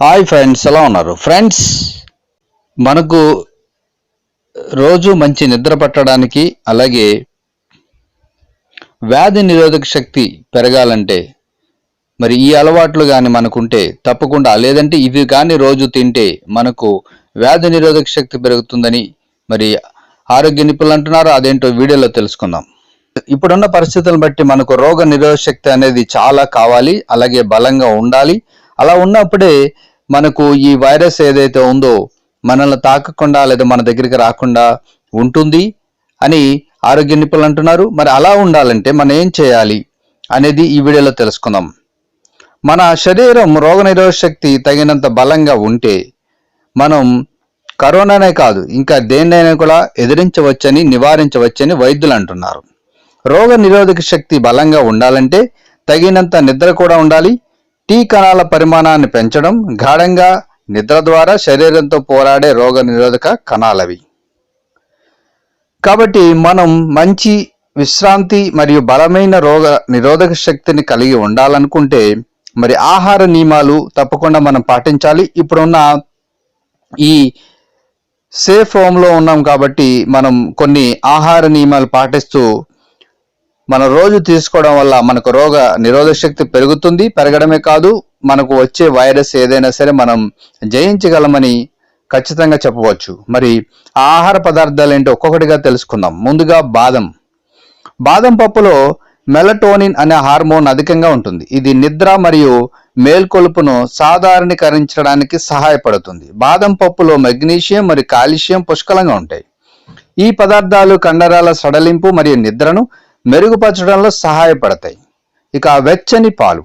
Hi friends ఎలా ఉన్నారు? Friends మనకు రోజు మంచి నిద్ర పట్టడానికి అలాగే వ్యాధి నిరోధక శక్తి పెరగాలంటే మరి ఈ అలవాట్లు కానీ మనకుంటే తప్పకుండా లేదంటే ఇవి కానీ రోజు తింటే మనకు వ్యాధి నిరోధక శక్తి పెరుగుతుందని మరి ఆరోగ్య నిపుణులు అంటున్నారు. అదేంటో వీడియోలో తెలుసుకుందాం. ఇప్పుడున్న పరిస్థితులను బట్టి మనకు రోగ శక్తి అనేది చాలా కావాలి. అలాగే బలంగా ఉండాలి. అలా ఉన్నప్పుడే మనకు ఈ వైరస్ ఏదైతే ఉందో మనల్ని తాకకుండా లేదా మన దగ్గరికి రాకుండా ఉంటుంది అని ఆరోగ్య నిపుణులు అంటున్నారు. మరి అలా ఉండాలంటే మనం ఏం చేయాలి అనేది ఈ వీడియోలో తెలుసుకుందాం. మన శరీరం రోగనిరోధక శక్తి తగినంత బలంగా ఉంటే మనం కరోనానే కాదు ఇంకా దేన్నైనా కూడా ఎదిరించవచ్చని నివారించవచ్చని వైద్యులు అంటున్నారు. రోగ నిరోధక శక్తి బలంగా ఉండాలంటే తగినంత నిద్ర కూడా ఉండాలి. టీ కణాల పరిమాణాన్ని పెంచడం గాఢంగా నిద్ర ద్వారా శరీరంతో పోరాడే రోగ నిరోధక కణాలవి. కాబట్టి మనం మంచి విశ్రాంతి మరియు బలమైన రోగ నిరోధక శక్తిని కలిగి ఉండాలనుకుంటే మరి ఆహార నియమాలు తప్పకుండా మనం పాటించాలి. ఇప్పుడున్న ఈ సేఫ్ హోమ్లో ఉన్నాం కాబట్టి మనం కొన్ని ఆహార నియమాలు పాటిస్తూ మన రోజు తీసుకోవడం వల్ల మనకు రోగ నిరోధక శక్తి పెరుగుతుంది పెరగడమే కాదు మనకు వచ్చే వైరస్ ఏదైనా సరే మనం జయించగలమని ఖచ్చితంగా చెప్పవచ్చు. మరి ఆ ఆహార పదార్థాలు ఏంటో ఒక్కొక్కటిగా తెలుసుకుందాం. ముందుగా బాదం. బాదం పప్పులో మెలటోనిన్ అనే హార్మోన్ అధికంగా ఉంటుంది. ఇది నిద్ర మరియు మేల్కొలుపును సాధారణీకరించడానికి సహాయపడుతుంది. బాదం పప్పులో మెగ్నీషియం మరియు కాల్షియం పుష్కలంగా ఉంటాయి. ఈ పదార్థాలు కండరాల సడలింపు మరియు నిద్రను మెరుగుపరచడంలో సహాయపడతాయి. ఇక వెచ్చని పాలు.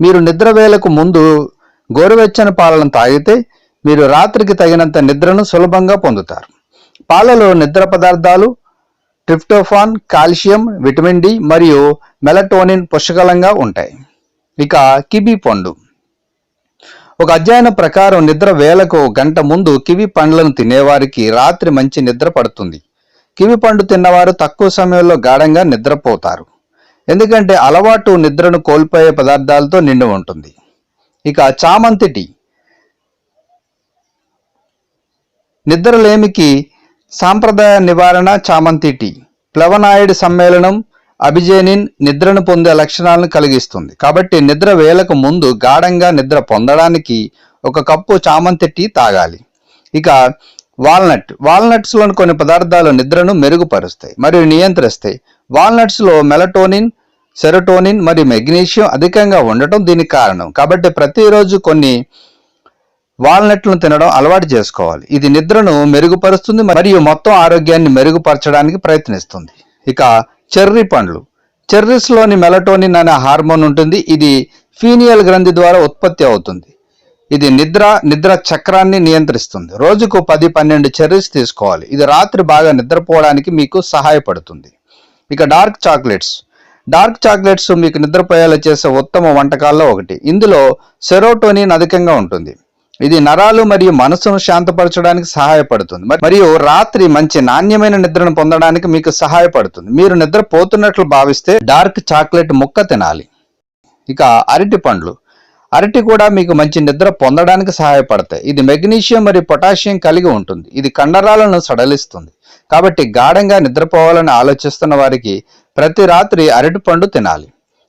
మీరు నిద్ర వేళకు ముందు గోరువెచ్చని పాలను తాగితే మీరు రాత్రికి తగినంత నిద్రను సులభంగా పొందుతారు. పాలలో నిద్ర పదార్థాలు ట్రిప్టోఫాన్ కాల్షియం విటమిన్ డి మరియు మెలటోనిన్ పుష్కలంగా ఉంటాయి. ఇక కివి పండు. ఒక అధ్యయనం ప్రకారం నిద్ర వేలకు గంట ముందు కివి పండ్లను తినేవారికి రాత్రి మంచి నిద్ర పడుతుంది. కివి పండు తిన్నవారు తక్కువ సమయంలో గాఢంగా నిద్రపోతారు. ఎందుకంటే అలవాటు నిద్రను కోల్పోయే పదార్థాలతో నిండి ఉంటుంది. ఇక చామంతి టీ. నిద్రలేమికి సాంప్రదాయ నివారణ చామంతి టీ. ప్లవనాయుడి సమ్మేళనం అభిజేనిన్ నిద్రను పొందే లక్షణాలను కలిగిస్తుంది. కాబట్టి నిద్ర వేళకు ముందు గాఢంగా నిద్ర పొందడానికి ఒక కప్పు చామంతి టీ తాగాలి. ఇక వాల్నట్ వాల్నట్స్లోని కొన్ని పదార్థాలు నిద్రను మెరుగుపరుస్తాయి మరియు నియంత్రిస్తాయి. వాల్నట్స్లో మెలటోనిన్ సెరటోనిన్ మరియు మెగ్నీషియం అధికంగా ఉండటం దీనికి కారణం. కాబట్టి ప్రతిరోజు కొన్ని వాల్నట్లను తినడం అలవాటు చేసుకోవాలి. ఇది నిద్రను మెరుగుపరుస్తుంది మరియు మొత్తం ఆరోగ్యాన్ని మెరుగుపరచడానికి ప్రయత్నిస్తుంది. ఇక చెర్రీ పండ్లు. చెర్రీస్లోని మెలటోనిన్ అనే హార్మోన్ ఉంటుంది. ఇది ఫీనియల్ గ్రంథి ద్వారా ఉత్పత్తి అవుతుంది. ఇది నిద్ర నిద్ర చక్రాన్ని నియంత్రిస్తుంది. రోజుకు పది పన్నెండు చెర్రీస్ తీసుకోవాలి. ఇది రాత్రి బాగా నిద్రపోవడానికి మీకు సహాయపడుతుంది. ఇక డార్క్ చాక్లెట్స్. డార్క్ చాక్లెట్స్ మీకు నిద్రపోయేలా చేసే ఉత్తమ వంటకాల్లో ఒకటి. ఇందులో సెరోటోనిన్ అధికంగా ఉంటుంది. ఇది నరాలు మరియు మనసును శాంతపరచడానికి సహాయపడుతుంది. మరియు రాత్రి మంచి నాణ్యమైన నిద్రను పొందడానికి మీకు సహాయపడుతుంది. మీరు నిద్రపోతున్నట్లు భావిస్తే డార్క్ చాక్లెట్ ముక్క తినాలి. ఇక అరటి పండ్లు. అరటి కూడా మీకు మంచి నిద్ర పొందడానికి సహాయపడతాయి. ఇది మెగ్నీషియం మరియు పొటాషియం కలిగి ఉంటుంది. ఇది కండరాలను సడలిస్తుంది. కాబట్టి గాఢంగా నిద్రపోవాలని ఆలోచిస్తున్న వారికి ప్రతి రాత్రి అరటి పండు తినాలి.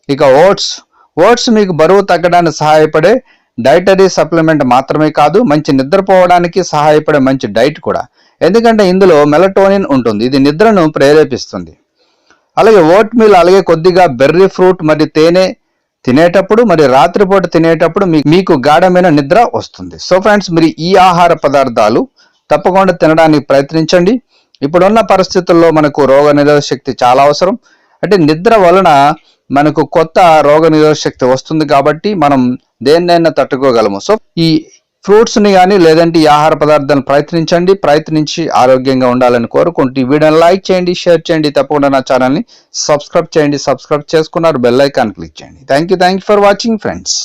ఇక ఓట్స్. ఓట్స్ మీకు బరువు తగ్గడానికి సహాయపడే డైటరీ సప్లిమెంట్ మాత్రమే కాదు మంచి నిద్రపోవడానికి సహాయపడే మంచి డైట్ కూడా. ఎందుకంటే ఇందులో మెలటోనిన్ ఉంటుంది ఇది నిద్రను ప్రేరేపిస్తుంది. అలాగే ఓట్ మీల్ అలాగే కొద్దిగా బెర్రీ ఫ్రూట్ మరియు తేనె తినేటప్పుడు మరి రాత్రిపూట తినేటప్పుడు మీకు గాఢమైన నిద్ర వస్తుంది. సో ఫ్రెండ్స్ మీరు ఈ ఆహార పదార్థాలు తప్పకుండా తినడానికి ప్రయత్నించండి. ఇప్పుడున్న పరిస్థితుల్లో మనకు రోగ శక్తి చాలా అవసరం. అంటే నిద్ర వలన మనకు కొత్త రోగ శక్తి వస్తుంది కాబట్టి మనం దేన్నైనా తట్టుకోగలము. సో ఈ ఫ్రూట్స్ని కానీ లేదంటే ఈ ఆహార పదార్థాలను ప్రయత్నించండి ప్రయత్నించి ఆరోగ్యంగా ఉండాలని కోరుకుంటూ ఈ వీడియోని లైక్ చేయండి షేర్ చేయండి తప్పకుండా నా ఛానల్ని సబ్స్క్రైబ్ చేయండి సబ్స్క్రైబ్ చేసుకున్నారు బెల్ ఐకాన్ క్లిక్ చేయండి. Thank you thank you for watching friends